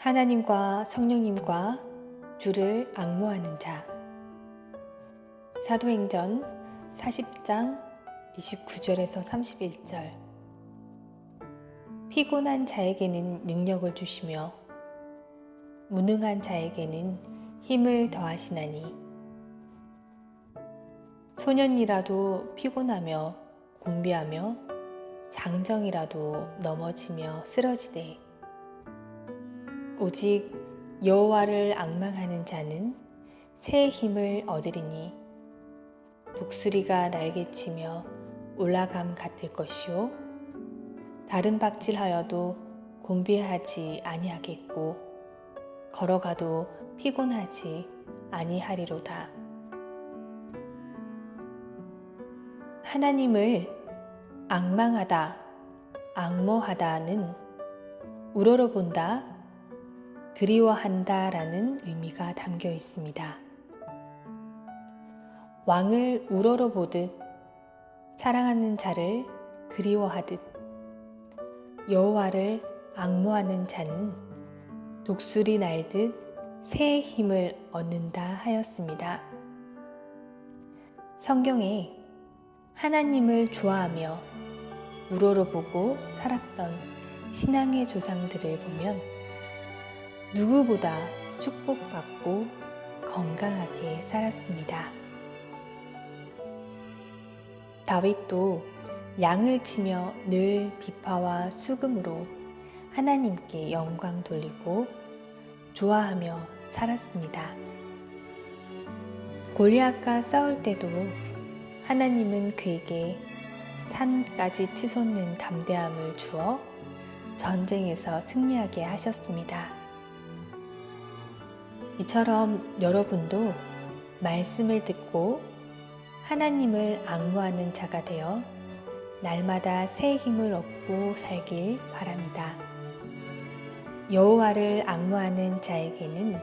하나님과 성령님과 주를 악모하는 자. 사도행전 40장 29절에서 31절. 피곤한 자에게는 능력을 주시며 무능한 자에게는 힘을 더하시나니 소년이라도 피곤하며 공비하며 장정이라도 넘어지며 쓰러지되 오직 여호와를 악망하는 자는 새 힘을 얻으리니 독수리가 날개치며 올라감 같을 것이요 다른 박질하여도 곤비하지 아니하겠고 걸어가도 피곤하지 아니하리로다. 하나님을 악망하다, 악모하다는 우러러 본다, 그리워한다 라는 의미가 담겨 있습니다. 왕을 우러러 보듯 사랑하는 자를 그리워하듯 여호와를 악모하는 자는 독수리 날듯 새 힘을 얻는다 하였습니다. 성경에 하나님을 좋아하며 우러러 보고 살았던 신앙의 조상들을 보면 누구보다 축복받고 건강하게 살았습니다. 다윗도 양을 치며 늘 비파와 수금으로 하나님께 영광 돌리고 좋아하며 살았습니다. 골리앗과 싸울 때도 하나님은 그에게 산까지 치솟는 담대함을 주어 전쟁에서 승리하게 하셨습니다. 이처럼 여러분도 말씀을 듣고 하나님을 악무하는 자가 되어 날마다 새 힘을 얻고 살길 바랍니다. 여호와를 악무하는 자에게는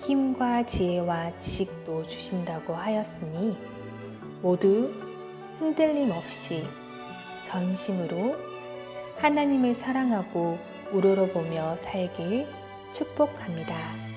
힘과 지혜와 지식도 주신다고 하였으니 모두 흔들림 없이 전심으로 하나님을 사랑하고 우러러보며 살길 축복합니다.